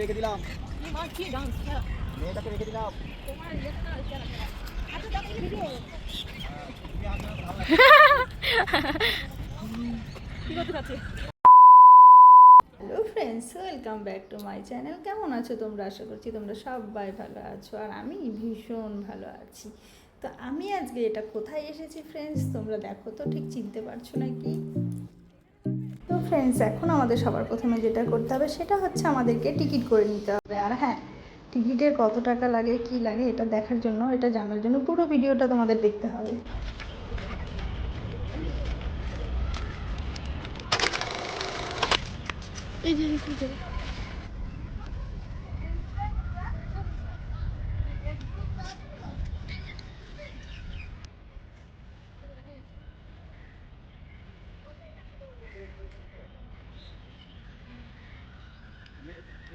রেখে দিলাম। Hello friends welcome back to my channel কেমন আছো তোমরা? আশা করছি তোমরা সবাই ভালো আছো, আর আমি ভীষণ ভালো আছি। তো আমি আজকে এটা কোথায় এসেছি ফ্রেন্ডস তোমরা দেখো তো, ঠিক চিনতে পারছ নাকি? ফ্রেন্ডস এখন আমাদের সবার প্রথমে যেটা করতে হবে সেটা হচ্ছে আমাদেরকে টিকিট করে নিতে হবে। আর হ্যাঁ টিকিটের কত টাকা লাগে, কি লাগে, এটা দেখার জন্য, এটা জানার জন্য পুরো ভিডিওটা তোমাদের দেখতে হবে। এই যে।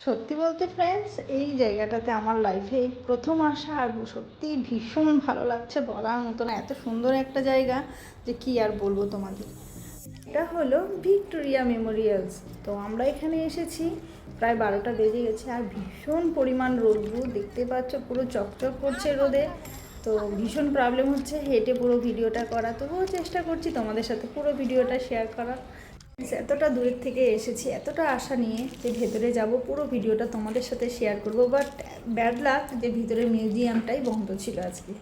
সত্যি বলতে ফ্রেন্ডস এই জায়গাটাতে আমার লাইফে প্রথম আসা আর সত্যি ভীষণ ভালো লাগছে বলার মতো না। এত সুন্দর একটা জায়গা যে কি আর বলব তোমাদের। এটা হলো ভিক্টোরিয়া মেমোরিয়ালস তো আমরা এখানে এসেছি, প্রায় বারোটা বেজে গেছে আর ভীষণ পরিমাণ রোদ্রু দেখতে পাচ্ছ পুরো চকচক করছে রোদে। তো ভীষণ প্রবলেম হচ্ছে, হেঁটে পুরো ভিডিওটা করা। তবুও চেষ্টা করছি তোমাদের সাথে পুরো ভিডিওটা শেয়ার করার। এতটা দূরের থেকে এসেছি, এতটা আশা নিয়ে যে ভেতরে যাব, পুরো ভিডিওটা তোমাদের সাথে শেয়ার করব বাট ব্যাড লাক যে ভিতরে মিউজিয়ামটাই বন্ধ ছিল আজকে।